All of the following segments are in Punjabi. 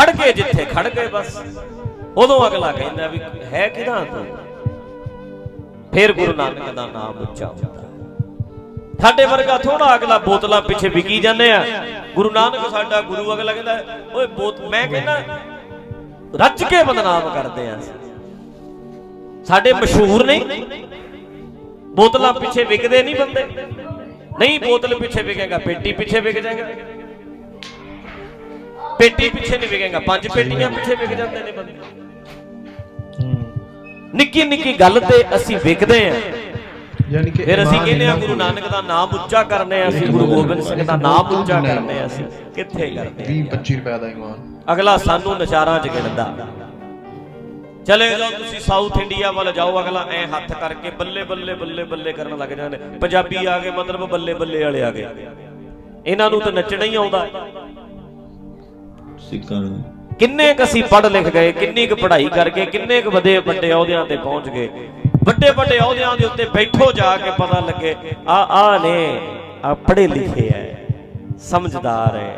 ਖੜ ਗਏ ਜਿੱਥੇ ਖੜ ਗਏ ਬਸ। ਉਦੋਂ ਅਗਲਾ ਕਹਿੰਦਾ ਵੀ ਹੈ ਕਿਹਦਾ ਤੂੰ? ਫਿਰ ਗੁਰੂ ਨਾਨਕ ਦਾ ਨਾਮ ਉੱਚਾ ਹੁੰਦਾ। ਸਾਡੇ ਵਰਗਾ ਥੋੜਾ ਅਗਲਾ ਬੋਤਲਾਂ ਪਿੱਛੇ ਵਿਕੀ ਜਾਂਦੇ ਆ। ਗੁਰੂ ਨਾਨਕ ਸਾਡਾ ਗੁਰੂ ਅਗਲਾ ਕਹਿੰਦਾ, ਓਏ ਬੋਤ ਮੈਂ ਕਹਿੰਦਾ, ਰੱਜ ਕੇ ਬਦਨਾਮ ਕਰਦੇ ਆ ਸਾਡੇ ਮਸ਼ਹੂਰ ਨਹੀਂ। ਬੋਤਲਾਂ ਪਿੱਛੇ ਵਿਕਦੇ ਨਹੀਂ ਬੰਦੇ। ਨਹੀਂ ਬੋਤਲ ਪਿੱਛੇ ਵਿਕੇਗਾ, ਪੇਟੀ ਪਿੱਛੇ ਵਿਕ ਜਾਏਗਾ। ਪੇਟੀ ਪਿੱਛੇ ਨਹੀਂ ਵਿਕੇਗਾ ਪੰਜ ਪੇਟੀਆਂ ਪਿੱਛੇ ਵਿਕ ਜਾਂਦੇ ਨੇ ਬੰਦੇ। ਨਿੱਕੀ ਨਿੱਕੀ ਗੱਲ ਤੇ ਅਸੀਂ ਵਿਕਦੇ ਆ ਯਾਨੀ ਕਿ ਫਿਰ ਅਸੀਂ ਕਹਿੰਦੇ ਆ ਗੁਰੂ ਨਾਨਕ ਦਾ ਨਾਮ ਉੱਚਾ ਕਰਨੇ ਆ ਅਸੀਂ ਗੁਰੂ ਗੋਬਿੰਦ ਸਿੰਘ ਦਾ ਨਾਮ ਉੱਚਾ ਕਰਨੇ ਆ ਅਸੀਂ। ਕਿੱਥੇ ਕਰਦੇ 20 ਆ 25 ਰੁਪਏ ਦਾ ਇਮਾਨ। ਅਗਲਾ ਸਾਨੂੰ ਨਸ਼ਾਰਾਂ 'ਚ ਗਿਣਦਾ। ਚਲੇ ਜਾਓ ਤੁਸੀਂ ਸਾਊਥ ਇੰਡੀਆ ਵੱਲ ਜਾਓ ਅਗਲਾ ਐ ਹੱਥ ਕਰਕੇ ਬੱਲੇ ਬੱਲੇ ਬੱਲੇ ਬੱਲੇ ਕਰਨ ਲੱਗ ਜਾਂਦੇ ਪੰਜਾਬੀ ਆ ਗਏ ਮਤਲਬ ਬੱਲੇ ਬੱਲੇ ਵਾਲੇ ਆ ਗਏ। ਇਹਨਾਂ ਨੂੰ ਤਾਂ ਨੱਚਣਾ ਹੀ ਆਉਂਦਾ। ਕਿੰਨੇ ਕ ਅਸੀਂ ਪੜ੍ਹ ਲਿਖ ਗਏ, ਕਿੰਨੀ ਕ ਪੜ੍ਹਾਈ ਕਰਕੇ, ਕਿੰਨੇ ਕ ਵਧੇ ਵੱਡੇ ਅਹੁਦਿਆਂ ਤੇ ਪਹੁੰਚ ਗਏ। ਵੱਡੇ ਵੱਡੇ ਅਹੁਦਿਆਂ ਦੇ ਉੱਤੇ ਬੈਠੋ ਜਾ ਕੇ ਪਤਾ ਲੱਗੇ, ਆ ਆ ਨੇ ਆ ਪੜ੍ਹੇ ਲਿਖੇ ਐ, ਸਮਝਦਾਰ ਐ।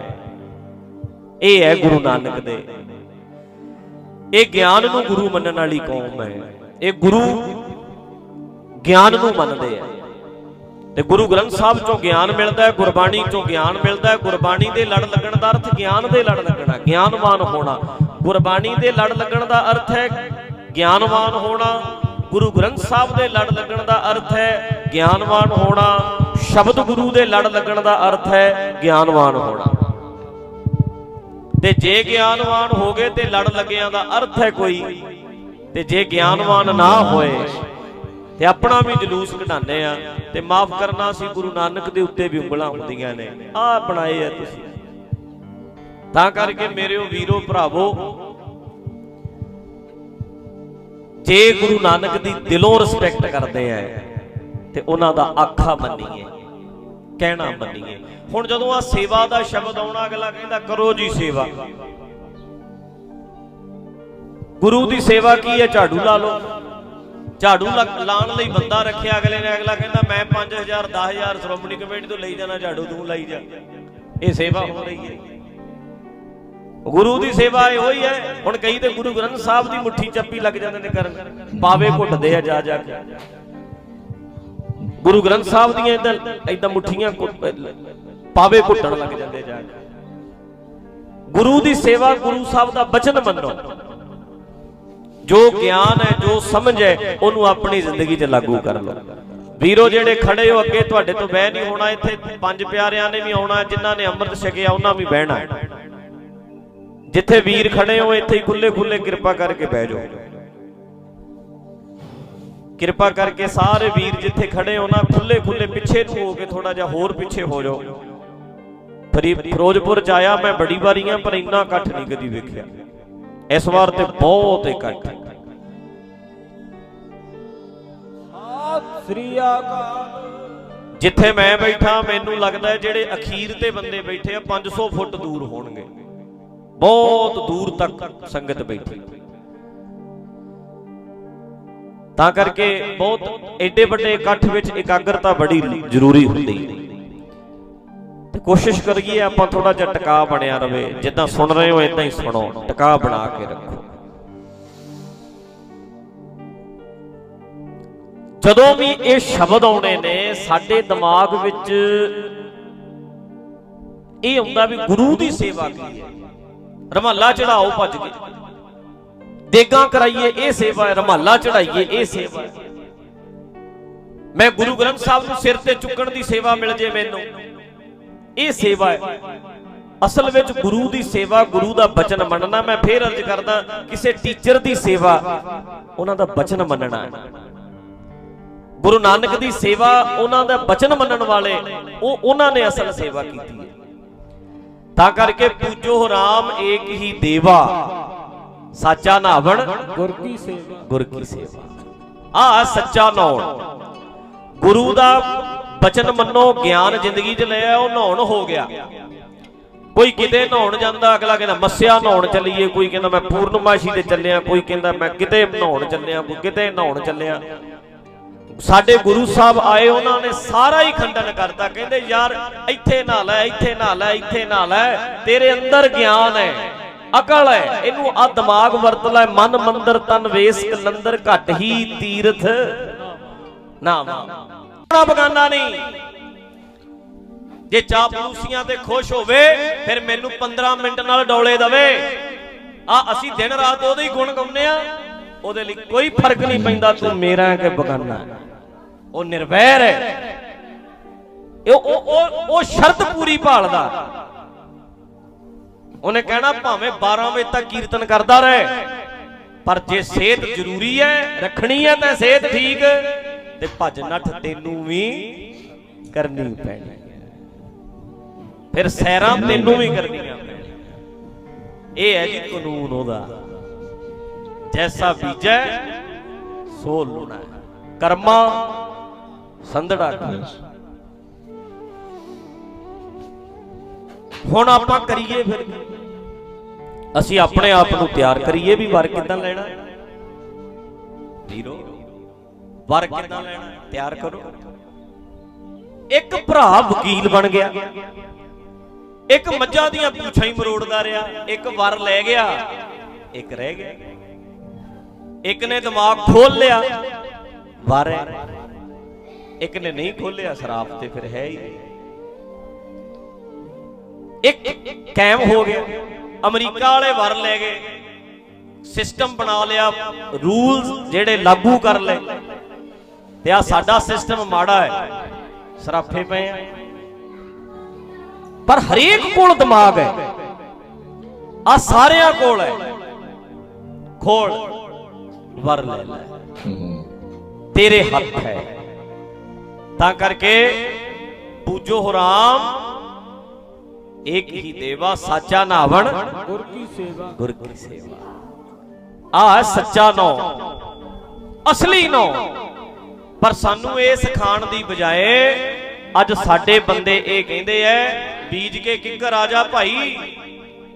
ਇਹ ਹੈ ਗੁਰੂ ਨਾਨਕ ਦੇ। ਇਹ ਗਿਆਨ ਨੂੰ ਗੁਰੂ ਮੰਨਣ ਵਾਲੀ ਕੌਮ ਹੈ ਇਹ ਗੁਰੂ ਗਿਆਨ ਨੂੰ ਮੰਨਦੇ ਆ ਤੇ ਗੁਰੂ ਗ੍ਰੰਥ ਸਾਹਿਬ ਚੋਂ ਗਿਆਨ ਮਿਲਦਾ ਹੈ, ਗੁਰਬਾਣੀ ਚੋਂ ਗਿਆਨ ਮਿਲਦਾ ਹੈ, ਗੁਰਬਾਣੀ ਦੇ ਲੜ ਲੱਗਣ ਦਾ ਅਰਥ ਗਿਆਨ ਦੇ ਲੜ ਲੱਗਣਾ ਗਿਆਨਵਾਨ ਹੋਣਾ। ਗੁਰਬਾਣੀ ਦੇ ਲੜ ਲੱਗਣ ਦਾ ਅਰਥ ਹੈ ਗਿਆਨਵਾਨ ਹੋਣਾ। ਗੁਰੂ ਗ੍ਰੰਥ ਸਾਹਿਬ ਦੇ ਲੜ ਲੱਗਣ ਦਾ ਅਰਥ ਹੈ ਗਿਆਨਵਾਨ ਹੋਣਾ। ਸ਼ਬਦ ਗੁਰੂ ਦੇ ਲੜ ਲੱਗਣ ਦਾ ਅਰਥ ਹੈ ਗਿਆਨਵਾਨ ਹੋਣਾ। ਤੇ ਜੇ ਗਿਆਨਵਾਨ ਹੋ ਗਏ ਤੇ ਲੜ ਲੱਗਿਆਂ ਦਾ ਅਰਥ ਹੈ ਕੋਈ। ਤੇ ਜੇ ਗਿਆਨਵਾਨ ਨਾ ਹੋਏ ਤੇ ਆਪਣਾ ਵੀ ਜਲੂਸ ਕਢਾਉਂਦੇ ਆ ਤੇ ਮਾਫ ਕਰਨਾ ਸੀ ਗੁਰੂ ਨਾਨਕ ਦੇ ਉੱਤੇ ਵੀ ਉਂਗਲਾਂ ਹੁੰਦੀਆਂ ਨੇ। ਆ ਬਣਾਏ ਆ ਤੁਸੀਂ। ਤਾਂ ਕਰਕੇ ਮੇਰਿਓ ਵੀਰੋ, ਭਰਾਵੋ, ਜੇ ਗੁਰੂ ਨਾਨਕ ਦੀ ਦਿਲੋਂ ਰਿਸਪੈਕਟ ਕਰਦੇ ਆ, ਤੇ ਉਹਨਾਂ ਦਾ ਆਖਾ ਮੰਨੀਏ, ਕਹਿਣਾ ਮੰਨੀਏ। ਹੁਣ ਜਦੋਂ ਆ ਸੇਵਾ ਦਾ ਸ਼ਬਦ ਆਉਣਾ, ਅਗਲਾ ਕਹਿੰਦਾ, ਕਰੋ ਜੀ ਸੇਵਾ। ਗੁਰੂ ਦੀ ਸੇਵਾ ਕੀ ਹੈ ਝਾੜੂ ਲਾ ਲਓ। ਝਾੜੂ ਲਾ- ਲਾਉਣ ਲਈ ਬੰਦਾ ਰੱਖਿਆ ਅਗਲੇ ਨੇ, ਅਗਲਾ ਕਹਿੰਦਾ ਮੈਂ 5000 10000 ਸ਼੍ਰੋਮਣੀ ਕਮੇਟੀ ਤੋਂ ਲਈ ਜਾਣਾ, ਝਾੜੂ ਤੂੰ ਲਾਈ ਜਾ। ਇਹ ਸੇਵਾ ਹੋ ਰਹੀ ਹੈ। ਗੁਰੂ ਦੀ ਸੇਵਾ ਇਹੋ ਹੀ ਹੈ। ਹੁਣ ਕਈ ਤੇ ਗੁਰੂ ਗ੍ਰੰਥ ਸਾਹਿਬ ਦੀ ਮੁੱਠੀ ਚੱਪੀ ਲੱਗ ਜਾਂਦੇ ਨੇ ਕਰਨ। ਪਾਵੇ ਘੁੱਟਦੇ ਆ ਜਾ ਜਾ ਕੇ। ਗੁਰੂ ਗ੍ਰੰਥ ਸਾਹਿਬ ਦੀਆਂ ਇਦਾਂ ਇਦਾਂ ਮੁੱਠੀਆਂ ਪਾਵੇ ਘੁੱਟਣ ਲੱਗ ਜਾਂਦੇ ਜਾ ਕੇ। ਗੁਰੂ ਦੀ ਸੇਵਾ ਗੁਰੂ ਸਾਹਿਬ ਦਾ ਬਚਨ ਮੰਨੋ। ਜੋ ਗਿਆਨ ਹੈ, ਜੋ ਸਮਝ ਹੈ, ਉਹਨੂੰ ਆਪਣੀ ਜ਼ਿੰਦਗੀ 'ਚ ਲਾਗੂ ਕਰ ਲਓ। ਵੀਰੋ ਜਿਹੜੇ ਖੜੇ ਹੋ ਅੱਗੇ, ਤੁਹਾਡੇ ਤੋਂ ਬਹਿ ਨਹੀਂ ਹੋਣਾ ਇੱਥੇ। ਪੰਜ ਪਿਆਰਿਆਂ ਨੇ ਵੀ ਆਉਣਾ, ਜਿਨ੍ਹਾਂ ਨੇ ਅੰਮ੍ਰਿਤ ਛਕਿਆ, ਉਹਨਾਂ ਵੀ ਬਹਿਣਾ। ਜਿੱਥੇ ਵੀਰ ਖੜੇ ਹੋ, ਇੱਥੇ ਹੀ ਖੁੱਲੇ ਖੁੱਲੇ ਕਿਰਪਾ ਕਰਕੇ ਬਹਿ ਜਾਓ। ਕਿਰਪਾ ਕਰਕੇ ਸਾਰੇ ਵੀਰ ਜਿੱਥੇ ਖੜੇ ਹੋ ਨਾ ਖੁੱਲੇ ਖੁੱਲੇ ਪਿੱਛੇ ਨੂੰ ਹੋ ਕੇ ਥੋੜਾ ਜਿਹਾ ਹੋਰ ਪਿੱਛੇ ਹੋ ਜਾਓ। ਫਰੀ ਫਿਰੋਜ਼ਪੁਰ ਚ ਆਇਆ, ਮੈਂ ਬੜੀ ਵਾਰੀ ਆ, ਪਰ ਇੰਨਾ ਇਕੱਠ ਨਹੀਂ ਕਦੀ ਵੇਖਿਆ। ਇਸ ਵਾਰ ਤੇ ਬਹੁਤ ਇਕੱਠ ਸ੍ਰੀ ਅਕਾਲ। ਜਿੱਥੇ ਮੈਂ ਬੈਠਾ ਮੈਨੂੰ ਲੱਗਦਾ ਜਿਹੜੇ ਅਖੀਰ ਤੇ ਬੰਦੇ ਬੈਠੇ ਆ 500 ਫੁੱਟ ਦੂਰ ਹੋਣਗੇ। ਬਹੁਤ ਦੂਰ ਤੱਕ ਸੰਗਤ ਬੈਠੀ। ਤਾਂ ਕਰਕੇ ਬਹੁਤ ਐਡੇ ਵੱਡੇ ਇਕੱਠ ਵਿੱਚ ਇਕਾਗਰਤਾ ਬੜੀ ਜ਼ਰੂਰੀ ਹੁੰਦੀ ਹੈ। ਕੋਸ਼ਿਸ਼ ਕਰੀਏ ਆਪਾਂ ਥੋੜਾ ਜਿਹਾ ਟਿਕਾ ਬਣਿਆ ਰਵੇ। ਜਿੱਦਾਂ ਸੁਣ ਰਹੇ ਹੋ ਇਦਾਂ ਹੀ ਸੁਣੋ। ਟਿਕਾ ਬਣਾ ਕੇ ਰੱਖੋ। ਜਦੋਂ ਵੀ ਇਹ ਸ਼ਬਦ ਆਉਣੇ ਨੇ, ਸਾਡੇ ਦਿਮਾਗ ਵਿੱਚ ਇਹ ਆਉਂਦਾ ਵੀ ਗੁਰੂ ਦੀ ਸੇਵਾ ਕੀ ਹੈ ਰਮਾਲਾ ਚੜਾਓ ਭੱਜ ਕੇ। ਦੇਗਾ ਕਰਾਈਏ, ਇਹ ਸੇਵਾ ਹੈ। ਰਮਾਲਾ ਚੜਾਈਏ, ਇਹ ਸੇਵਾ ਹੈ। ਮੈਂ ਗੁਰੂ ਗ੍ਰੰਥ ਸਾਹਿਬ ਨੂੰ ਸਿਰ ਤੇ ਚੁੱਕਣ ਦੀ ਸੇਵਾ ਮਿਲ ਜੇ ਮੈਨੂੰ। ਇਹ ਸੇਵਾ ਹੈ। ਅਸਲ ਵਿੱਚ ਗੁਰੂ ਦੀ ਸੇਵਾ, ਗੁਰੂ ਦਾ ਬਚਨ ਮੰਨਣਾ, ਮੈਂ ਫੇਰ ਅਰਜ਼ ਕਰਦਾ, ਕਿਸੇ ਟੀਚਰ ਦੀ ਸੇਵਾ, ਉਹਨਾਂ ਦਾ ਬਚਨ ਮੰਨਣਾ ਗੁਰੂ ਨਾਨਕ ਦੀ ਸੇਵਾ, ਉਹਨਾਂ ਦਾ ਬਚਨ ਮੰਨਣ ਵਾਲੇ, ਉਹ ਉਹਨਾਂ ਨੇ ਅਸਲ ਸੇਵਾ ਕੀਤੀ ਹੈ। ਤਾਂ ਕਰਕੇ ਪੂਜੋ ਰਾਮ ਏਕ ਹੀ ਦੇਵਾ, ਸਾਚਾ ਨਾਵਣ ਗੁਰ ਕੀ ਸੇਵਾ ਗੁਰ ਕੀ ਸੇਵਾ। ਆ ਸੱਚਾ ਨਾਉਣ। ਗੁਰੂ ਦਾ ਬਚਨ ਮੰਨੋ, ਗਿਆਨ ਜ਼ਿੰਦਗੀ 'ਚ ਲਿਆ ਉਹ ਨਹਾਉਣ ਹੋ ਗਿਆ। ਕੋਈ ਕਿਤੇ ਨਹਾਉਣ ਜਾਂਦਾ, ਅਗਲਾ ਕਹਿੰਦਾ, ਮੱਸਿਆ ਨਹਾਉਣ ਚੱਲੀਏ, ਕੋਈ ਕਹਿੰਦਾ, ਮੈਂ ਪੂਰਨਮਾਸ਼ੀ ਤੇ ਚੱਲਿਆ, ਕੋਈ ਕਹਿੰਦਾ, ਮੈਂ ਕਿਤੇ ਨਹਾਉਣ ਚੱਲਿਆ, ਕੋਈ ਕਿਤੇ ਨਹਾਉਣ ਚੱਲਿਆ। ਸਾਡੇ ਗੁਰੂ ਸਾਹਿਬ ਆਏ, ਉਹਨਾਂ ਨੇ ਸਾਰਾ ਹੀ ਖੰਡਨ ਕਰਤਾ, ਕਹਿੰਦੇ, ਯਾਰ, ਇੱਥੇ ਨਾ ਲੈ, ਇੱਥੇ ਨਾ ਲੈ, ਇੱਥੇ ਨਾ ਲੈ, ਤੇਰੇ ਅੰਦਰ ਗਿਆਨ ਹੈ, ਅਕਲ ਹੈ, ਇਹਨੂੰ ਆ ਦਿਮਾਗ ਵਰਤ ਲੈ, ਮਨ ਮੰਦਰ ਤਨ ਵੇਸ ਕਲੰਦਰ ਘਟ ਹੀ ਤੀਰਥ ਨਾਮ। ਆਪਣਾ ਬਗਾਨਾ ਨਹੀਂ। ਜੇ ਚਾਪਲੂਸੀਆਂ ਤੇ ਖੁਸ਼ ਹੋਵੇ, ਫਿਰ ਮੈਨੂੰ 15 ਮਿੰਟ ਨਾਲ ਡੋਲੇ ਦਵੇ। ਆ, ਅਸੀਂ ਦਿਨ ਰਾਤ ਉਹਦੇ ਹੀ ਗੁਣ ਗਾਉਂਦੇ ਆ। ਉਹਦੇ ਲਈ ਕੋਈ ਫ਼ਰਕ ਨਹੀਂ ਪੈਂਦਾ ਤੂੰ ਮੇਰਾ ਕਿ ਬਗਾਨਾ। ਉਹ ਨਿਰਵੈਰ ਹੈ। ਇਹ ਉਹ ਉਹ ਸ਼ਰਤ ਪੂਰੀ ਭਾਲਦਾ। ਉਹਨੇ ਕਹਿਣਾ, ਭਾਵੇਂ 12 ਵਜੇ ਤੱਕ ਕੀਰਤਨ ਕਰਦਾ ਰਹੇ, ਪਰ ਜੇ ਸਿਹਤ ਜ਼ਰੂਰੀ ਹੈ, ਰੱਖਣੀ ਹੈ ਤਾਂ ਸਿਹਤ ਠੀਕ। ਤੇ ਭੱਜ ਨੱਠ ਤੈਨੂੰ ਵੀ ਕਰਨੀ ਪੈਣੀ ਫਿਰ ਸੈਰਾਂ ਤੈਨੂੰ ਵੀ ਕਰਨੀਆਂ ਪੈਣੀਆਂ। ਇਹ ਹੈ ਜੀ ਕਾਨੂੰਨ ਉਹਦਾ। ਜੈਸਾ ਬੀਜੈ, ਸੋ ਲੁਣਾ। ਕਰਮਾ ਸੰਧੜਾ ਕਰ। ਹੁਣ ਆਪਾਂ ਕਰੀਏ ਫਿਰ ਅਸੀਂ ਆਪਣੇ ਆਪ ਨੂੰ ਤਿਆਰ ਕਰੀਏ ਵੀ ਵਰ ਕਿਦਾਂ ਲੈਣਾ? ਵਰ ਕਿਦਾਂ ਲੈਣਾ? ਤਿਆਰ ਕਰੋ। ਇੱਕ ਭਰਾ ਵਕੀਲ ਬਣ ਗਿਆ। ਇੱਕ ਮੱਝਾਂ ਦੀਆਂ ਪੂਛਾਂ ਹੀ ਮਰੋੜਦਾ ਰਿਹਾ। ਇੱਕ ਵਰ ਲੈ ਗਿਆ। ਇੱਕ ਰਹਿ ਗਿਆ। ਇੱਕ ਨੇ ਦਿਮਾਗ ਖੋਲ ਲਿਆ। ਵਰ ਹੈ। ਇੱਕ ਨੇ ਨਹੀਂ ਖੋਲਿਆ ਸ਼ਰਾਬ ਤੇ ਫਿਰ ਹੈ ਹੀ। ਇੱਕ ਕਾਇਮ ਹੋ ਗਿਆ। ਅਮਰੀਕਾ ਵਾਲੇ ਵਰ ਲੈ ਗਏ। ਸਿਸਟਮ ਬਣਾ ਲਿਆ। ਰੂਲਸ ਜਿਹੜੇ ਲਾਗੂ ਕਰ ਲਏ। ਤੇ ਆ ਸਾਡਾ ਸਿਸਟਮ ਮਾੜਾ ਹੈ। ਸਰਾਫੇ ਪਏ ਆ। ਪਰ ਹਰੇਕ ਕੋਲ ਦਿਮਾਗ ਹੈ। ਆ ਸਾਰਿਆਂ ਕੋਲ ਹੈ। ਖੋਲ। ਵਰ ਲੈ ਲੈ। ਤੇਰੇ ਹੱਥ ਹੈ। ਤਾਂ ਕਰਕੇ ਪੂਜੋ ਹਰਾਮ ਇੱਕ ਹੀ ਦੇਵਾ ਸਾਚਾ ਨਾਵਣ। ਗੁਰ ਕੀ ਸੇਵਾ। ਗੁਰ ਕੀ ਸੇਵਾ। ਆ ਸੱਚਾ ਨੋ। ਅਸਲੀ ਨੋ। ਪਰ ਸਾਨੂੰ ਇਹ ਸਿਖਾਉਣ ਦੀ ਬਜਾਏ ਅੱਜ ਸਾਡੇ ਬੰਦੇ ਇਹ ਕਹਿੰਦੇ ਐ ਬੀਜ ਕੇ ਕਿੱਕਰ ਆ ਜਾ ਭਾਈ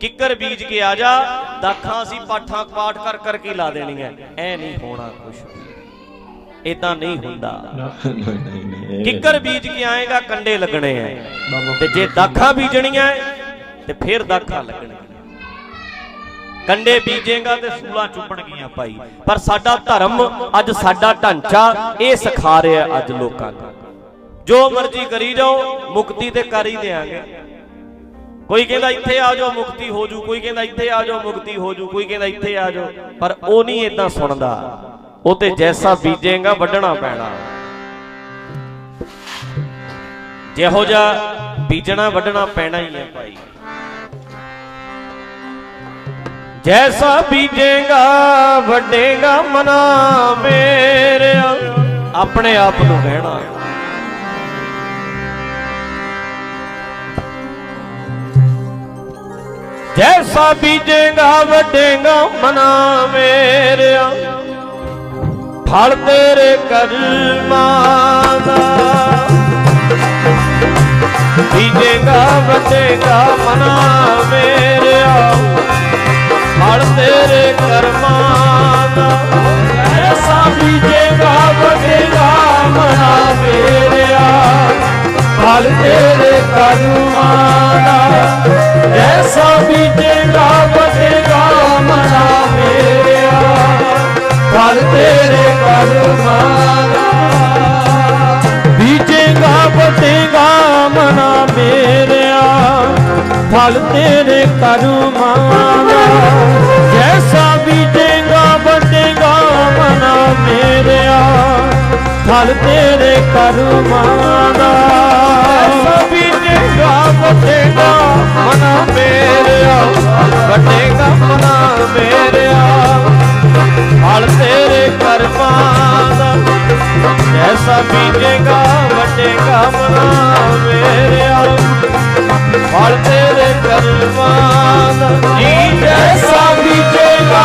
ਕਿੱਕਰ ਬੀਜ ਕੇ ਆ ਜਾ ਦਾਖਾਂ ਅਸੀਂ ਪਾਠਾਂ ਪਾਠ ਕਰ ਕਰ ਕੇ ਲਾ ਦੇਣੀਆਂ ਐ ਨਹੀਂ ਹੋਣਾ ਕੁਛ। ਇਦਾਂ ਨਹੀਂ ਹੁੰਦਾ। ਕਿੱਕਰ ਬੀਜ ਕੇ ਆਏਗਾ ਕੰਡੇ ਲੱਗਣੇ ਐ। ਤੇ ਜੇ ਦਾਖਾਂ ਬੀਜਣੀਆਂ ਤੇ ਫਿਰ ਦਾਖਾਂ ਲੱਗਣੀਆਂ ਕੰਡੇ ਬੀਜੇਗਾ ਤੇ ਸੂਲਾਂ ਚੁੱਪਣਗੀਆਂ ਭਾਈ। ਪਰ ਸਾਡਾ ਧਰਮ ਅੱਜ ਸਾਡਾ ਢਾਂਚਾ, ਇਹ ਸਿਖਾ ਰਿਹਾ ਅੱਜ ਲੋਕਾਂ ਨੂੰ। ਜੋ ਮਰਜ਼ੀ ਕਰੀ ਜਾਓ, ਮੁਕਤੀ ਤੇ ਕਰ ਹੀ ਦੇਾਂਗੇ ਕੋਈ ਕਹਿੰਦਾ ਇੱਥੇ ਆ ਜਾਓ, ਮੁਕਤੀ ਹੋ ਜੂ। ਕੋਈ ਕਹਿੰਦਾ ਇੱਥੇ ਆ ਜਾਓ, ਮੁਕਤੀ ਹੋ ਜੂ। ਕੋਈ ਕਹਿੰਦਾ ਇੱਥੇ ਆ ਜਾਓ। ਪਰ ਉਹ ਨਹੀਂ ਇਦਾਂ ਸੁਣਦਾ। ਉਹ ਤੇ ਜੈਸਾ ਬੀਜੇਗਾ, ਵੱਢਣਾ ਪੈਣਾ। ਜਿਹੋ ਜਿਹਾ ਬੀਜਣਾ, ਵੱਢਣਾ ਪੈਣਾ ਹੀ ਹੈ ਭਾਈ। ਜੈਸਾ ਬੀਜੇਗਾ ਵੱਡੇਗਾ ਮਨਾ ਮੇਰਿਆ ਆਪਣੇ ਆਪ ਨੂੰ ਕਹਿਣਾ ਜੈਸਾ ਬੀਜੇਗਾ ਵੱਡੇਗਾ ਮਨਾ ਮੇਰਿਆ ਫਲ ਤੇਰੇ ਕਰਮਾਂ ਦਾ ਬੀਜੇਗਾ ਵੱਡੇਗਾ ਮਨਾ ਤੇਰੇ ਕਰਮਾਂ ਦਾ। ਐਸਾ ਬੀਜੇਗਾ ਵੱਡੇਗਾ ਮਨਾ ਮੇਰਿਆ ਫਲ ਤੇਰੇ ਕਰਮਾਂ ਦਾ। ਐਸਾ ਬੀਜੇਗਾ ਵੱਡੇਗਾ ਮਨਾ ਮੇਰਿਆ ਫਲ ਤੇਰੇ ਕਰਮਾਂ ਦਾ। ਬੀਜੇਗਾ ਵੱਡੇਗਾ ਮਨਾ ਮੇਰਿਆ ਫਲ ਤੇਰੇ ਕਰਮਾਂ ਫਲ ਤੇਰੇ ਕਰਮਾਂ ਦਾ। ਜੈਸਾ ਬੀਜੇਗਾ ਵੱਡੇਗਾ ਮਨਾ ਮੇਰਿਆ ਵੱਡੇਗਾ ਮਨਾ ਮੇਰਿਆ। ਫਲ ਤੇਰੇ ਕਰਮਾਂ ਦਾ ਜੈਸਾ ਬੀਜੇਗਾ ਵੱਡੇਗਾ ਮਨਾ ਮੇਰਿਆ। ਫਲ ਤੇਰੇ ਕਰਮਾਂ ਦਾ, ਜੀ ਜੈਸਾ ਬੀਜੇਗਾ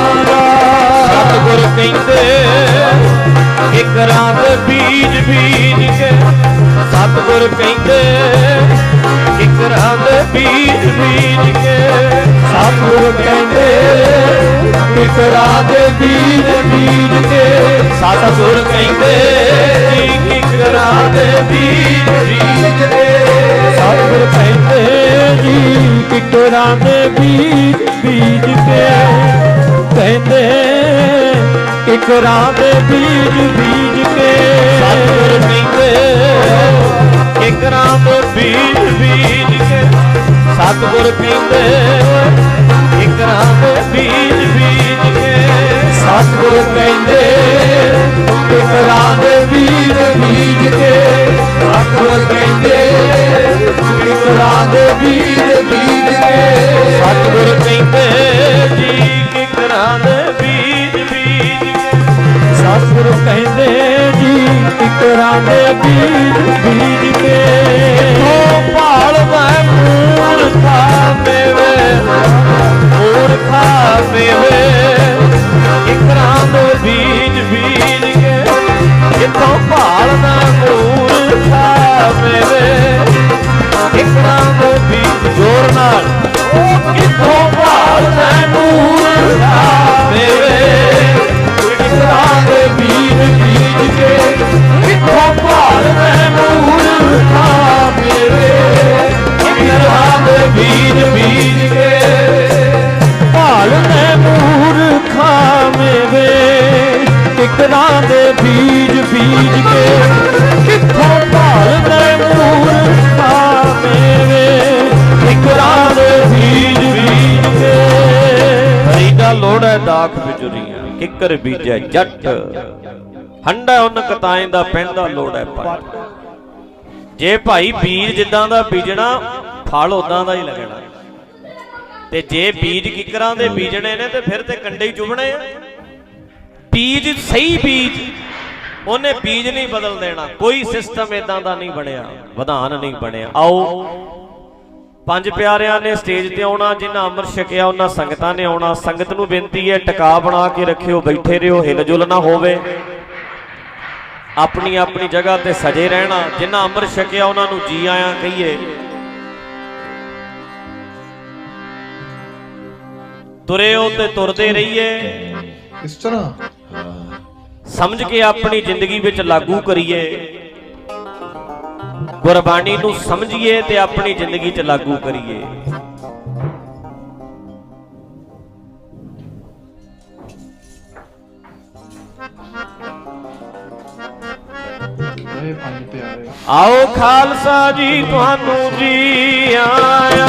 ਮਾਰਾ ਕਹਿੰਦੇ, ਇੱਕ ਰਾਤ ਬੀਜ ਬੀਜ ਕੇ ਸਤਿਗੁਰ ਕਹਿੰਦੇ, ਇੱਕ ਰਾਤ ਬੀਜ ਬੀਜ ਕੇ ਸਤਿਗੁਰ ਕਹਿੰਦੇ, ਇੱਕ ਰਾਤ ਬੀਜ ਬੀਜ ਕੇ ਸਤਿਗੁਰ ਕਹਿੰਦੇ, ਇੱਕ ਰਾਤ ਬੀਜ ਬੀਜ ਕੇ ਸਤਿਗੁਰ ਕਹਿੰਦੇ ਜੀ ਕਿਕਰਾਂ ਦੇ ਬੀਜ ਬੀਜ ਕੇ ਕਹਿੰਦੇ ਕਿਕਰਾਂ ਦੇ ਬੀਜ ਬੀਜ ਕੇ। ਸਤਿਗੁਰ ਕਹਿੰਦੇ ਇੱਕ ਰਾਤ ਬੀਜ ਬੀਜ ਕੇ। ਸਤਿਗੁਰ ਕਹਿੰਦੇ ਇੱਕ ਰਾਤ ਬੀਜ ਬੀਜ ਕੇ। ਸਤਿਗੁਰ ਕਹਿੰਦੇ। ਕਿਕਰਾਂ ਦੇ ਬੀਜ ਬੀਜ ਕੇ। ਸਤਿਗੁਰ ਕਹਿੰਦੇ। ਕਿਕਰਾਂ ਦੇ ਬੀਜ ਕਹਿੰਦੇ ਜੀ ਕਿਕਰਾਂ ਦੇ ਬੀਜ ਬੀਜ ਕੇ। ਉਹ ਭਾਲਦਾ ਮੂਰਖਾ ਮੇਵੇ ਮੂਰਖਾ ਮੇਵੇ ਕਿੱਕਰ ਬੀਜੈ ਜੱਟ। ਹੰਡਾ ਉਨ ਕਤਾਏ ਦਾ ਪੈਂਦਾ ਲੋੜੈ ਪੱਟ ਜੇ ਭਾਈ ਬੀਜ ਜਿੱਦਾਂ ਦਾ ਬੀਜਣਾ, ਫਲ ਉਦਾਂ ਦਾ ਹੀ ਲੱਗਣਾ। ਤੇ ਜੇ ਬੀਜ ਕਿੱਕਰਾਂ ਦੇ ਬੀਜਣੇ ਨੇ, ਤੇ ਫਿਰ ਤੇ ਕੰਡੇ ਹੀ ਚੁਭਣੇ ਆ। ਬੀਜ ਸਹੀ ਬੀਜ, ਉਹਨੇ ਬੀਜ ਨਹੀਂ ਬਦਲ ਦੇਣਾ। ਕੋਈ ਸਿਸਟਮ ਇਦਾਂ ਦਾ ਨਹੀਂ ਬਣਿਆ, ਵਿਧਾਨ ਨਹੀਂ ਬਣਿਆ। ਆਓ। ਪੰਜ ਪਿਆਰਿਆਂ ਨੇ ਸਟੇਜ ਤੇ ਆਉਣਾ ਜਿਨ੍ਹਾਂ ਅੰਮ੍ਰਿਤ ਛਕਿਆ ਉਹਨਾਂ ਸੰਗਤਾਂ ਨੇ ਆਉਣਾ। ਸੰਗਤ ਨੂੰ ਬੇਨਤੀ ਹੈ ਟਿਕਾ ਬਣਾ ਕੇ ਰੱਖਿਓ ਬੈਠੇ ਰਹੋ ਹਿਲਜੁਲ ਨਾ ਹੋਵੇ। ਆਪਣੀ ਆਪਣੀ ਜਗ੍ਹਾ ਤੇ ਸਜੇ ਰਹਿਣਾ। ਜਿਨ੍ਹਾਂ ਅੰਮ੍ਰਿਤ ਛਕਿਆ ਉਹਨਾਂ ਨੂੰ ਜੀ ਆਇਆਂ ਕਹੀਏ। ਤੁਰਿਓ ਤੇ ਤੁਰਦੇ ਰਹੀਏ। ਇਸ ਤਰ੍ਹਾਂ? ਸਮਝ ਕੇ ਆਪਣੀ ਜ਼ਿੰਦਗੀ ਵਿੱਚ ਲਾਗੂ ਕਰੀਏ। ਗੁਰਬਾਣੀ ਨੂੰ ਸਮਝੀਏ ਤੇ ਆਪਣੀ ਜ਼ਿੰਦਗੀ 'ਚ ਲਾਗੂ ਕਰੀਏ। ਆਓ ਖਾਲਸਾ ਜੀ ਤੁਹਾਨੂੰ ਜੀ ਆਇਆ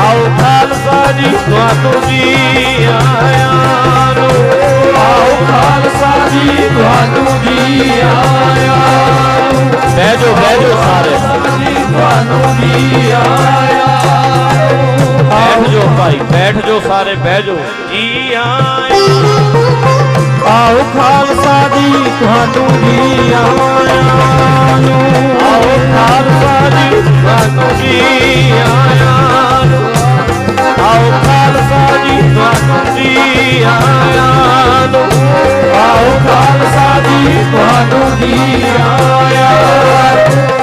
ਆਓ ਖਾਲਸਾ ਜੀ ਤੁਹਾਨੂੰ ਜੀ ਆਇਆ ਆਓ ਖਾਲਸਾ ਜੀ ਤੁਹਾਨੂੰ ਜੀ ਆਇਆ ਬਹਿ ਜਾਓ ਬਹਿ ਜਾਓ ਸਾਰੇ। ਤੁਹਾਨੂੰ ਜੀ ਆਇਆ ਬੈਠ ਜਾਓ ਭਾਈ, ਬੈਠ ਜਾਓ ਸਾਰੇ, ਬਹਿ ਜਾਓ। ਜੀ ਆਇਆ ਆਓ ਖਾਲਸਾ ਜੀ, ਤੁਹਾਨੂੰ ਜੀ ਆਇਆ ਨੂੰ ਆਓ ਖਾਲਸਾ ਜੀ, ਤੁਹਾਨੂੰ ਜੀ ਆਇਆ ਨੂੰ ਆਓ ਖਾਲਸਾ ਜੀ, ਤੁਹਾਨੂੰ ਜੀ ਆਇਆ ਆਓ ਆਓ ਖਾਲਸਾ ਜੀ, ਤੁਹਾਨੂੰ ਜੀ ਆਇਆ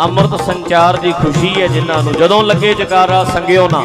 ਅੰਮ੍ਰਿਤ ਸੰਚਾਰ ਦੀ ਖੁਸ਼ੀ ਹੈ ਜਿਨ੍ਹਾਂ ਨੂੰ ਜਦੋਂ ਲੱਗੇ ਜਕਾਰਾ ਸੰਗਿਓ ਨਾ।